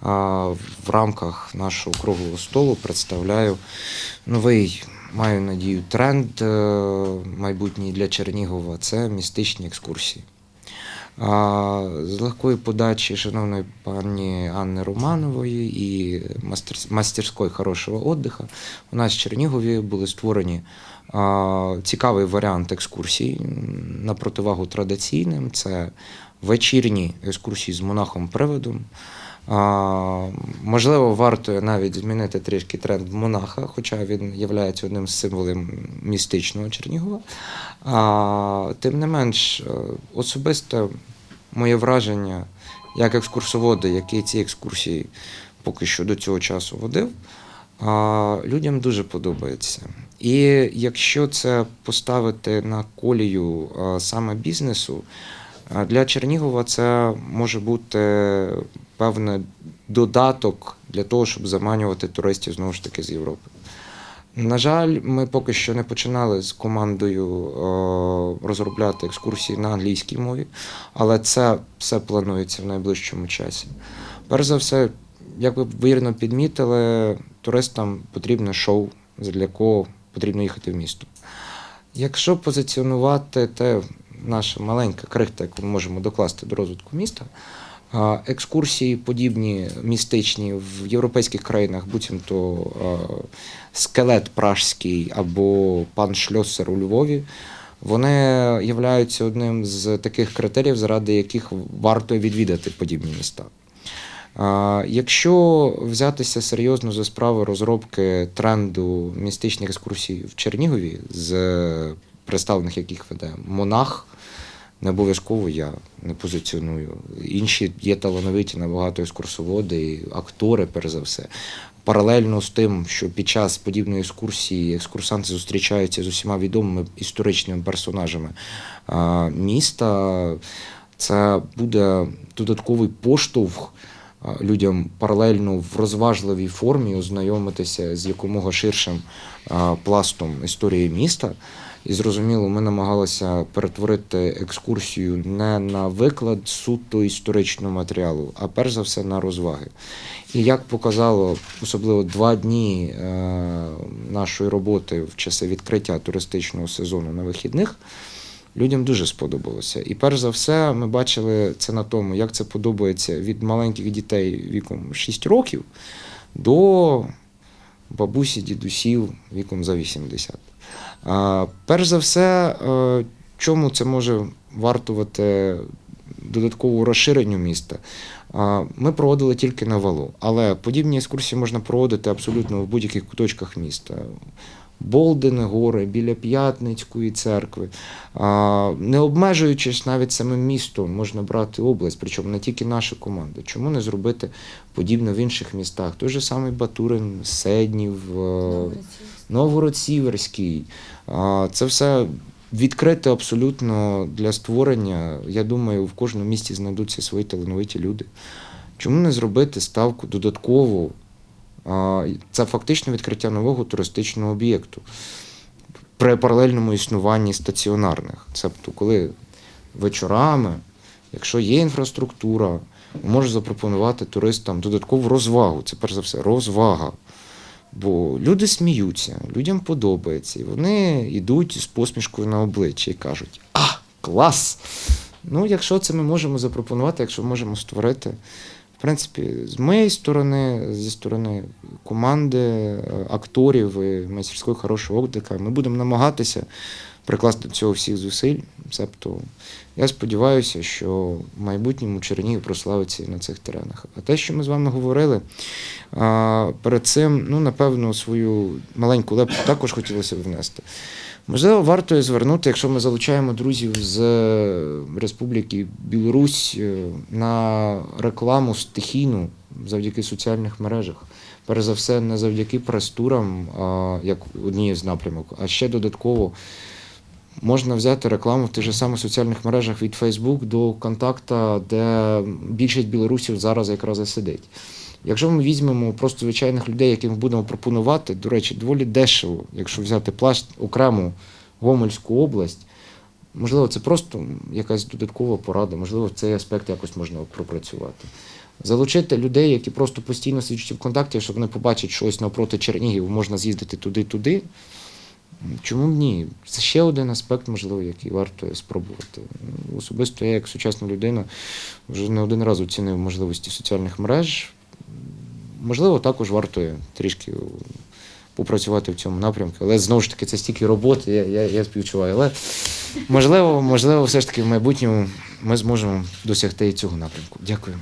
в рамках нашого круглого столу представляю новий, маю надію, тренд е, майбутній для Чернігова це містичні екскурсії. З легкої подачі шановної пані Анни Романової і мастер- мастерської хорошого отдиха у нас в Чернігові були створені цікавий варіант екскурсій на противагу традиційним. Це вечірні екскурсії з монахом-приводом. А, можливо, варто навіть змінити трішки тренд монаха, хоча він є одним з символів містичного Чернігова. А, тим не менш, е, особисте моє враження як екскурсовода, який ці екскурсії поки що до цього часу водив, а, людям дуже подобається. І якщо це поставити на колію саме бізнесу, для Чернігова це може бути певний додаток для того, щоб заманювати туристів знову ж таки з Європи. На жаль, ми поки що не починали з командою е, розробляти екскурсії на англійській мові, але це все планується в найближчому часі. Перш за все, як ви вірно підмітили, туристам потрібне шоу, для якого потрібно їхати в місто. Якщо позиціонувати те наша маленька крихта, яку ми можемо докласти до розвитку міста, екскурсії подібні містичні в європейських країнах, буцімто скелет пражський або пан Шльосер у Львові, вони являються одним з таких критеріїв, заради яких варто відвідати подібні міста. Якщо взятися серйозно за справи розробки тренду містичних екскурсій в Чернігові, з представлених яких веде Монах, не обов'язково я не позиціоную. Інші є талановиті набагато екскурсоводи, актори, перш за все. Паралельно з тим, що під час подібної екскурсії екскурсанти зустрічаються з усіма відомими історичними персонажами міста, це буде додатковий поштовх людям паралельно в розважливій формі ознайомитися з якомога ширшим пластом історії міста. І зрозуміло, ми намагалися перетворити екскурсію не на виклад суто історичного матеріалу, а перш за все на розваги. І як показало, особливо два дні е, нашої роботи в часи відкриття туристичного сезону на вихідних, людям дуже сподобалося. І перш за все, ми бачили це на тому, як це подобається від маленьких дітей віком 6 років до бабусі, дідусів віком за 80. Перш за все, е, чому це може вартувати додаткову розширенню міста? Ми проводили тільки на валу, але подібні екскурсії можна проводити абсолютно в будь-яких куточках міста. Болдини, гори, біля П'ятницької церкви. Не обмежуючись навіть самим містом, можна брати область, причому не тільки наша команда. Чому не зробити подібно в інших містах? Той же самий Батурин, Седнів, е, Новгород Сіверський. Це все відкрите абсолютно для створення. Я думаю, в кожному місті знайдуться свої талановиті люди. Чому не зробити ставку додатково? Це фактично відкриття нового туристичного об'єкту при паралельному існуванні стаціонарних. Тобто, коли вечорами, якщо є інфраструктура, може запропонувати туристам додаткову розвагу. Це перш за все розвага. Бо люди сміються, людям подобається, і вони йдуть з посмішкою на обличчя і кажуть: А, клас! Ну, якщо це ми можемо запропонувати, якщо можемо створити. В принципі, з моєї сторони, зі сторони команди, е, акторів і майстерської хорошого оптика, ми будемо намагатися прикласти до цього всіх зусиль. Тобто, я сподіваюся, що в майбутньому Чернігів прославиться і на цих теренах. А те, що ми з вами говорили, перед цим, ну, напевно, свою маленьку лепту також хотілося б внести. Можливо, варто звернути, якщо ми залучаємо друзів з е, Республіки Білорусь е, на рекламу стихійну завдяки соціальних мережах. Перш за все, не завдяки прес-турам, як однієї з напрямок, а ще додатково можна взяти рекламу в тих же самих соціальних мережах від Facebook до контакта, де більшість білорусів зараз якраз і сидить. Якщо ми візьмемо просто звичайних людей, яким будемо пропонувати, до речі, доволі дешево, якщо взяти плащ окрему Гомельську область, можливо, це просто якась додаткова порада, можливо, цей аспект якось можна пропрацювати. Залучити людей, які просто постійно сидять в контакті, щоб вони побачать щось навпроти Чернігів, можна з'їздити туди-туди. Чому б ні? Це ще один аспект, можливо, який варто спробувати. Ну, Особисто я, як сучасна людина, вже не один раз оцінив можливості соціальних мереж. Можливо, також варто трішки попрацювати в цьому напрямку. Але знову ж таки, це стільки роботи, я, я, я співчуваю. Але можливо, можливо, все ж таки в майбутньому ми зможемо досягти цього напрямку. Дякую.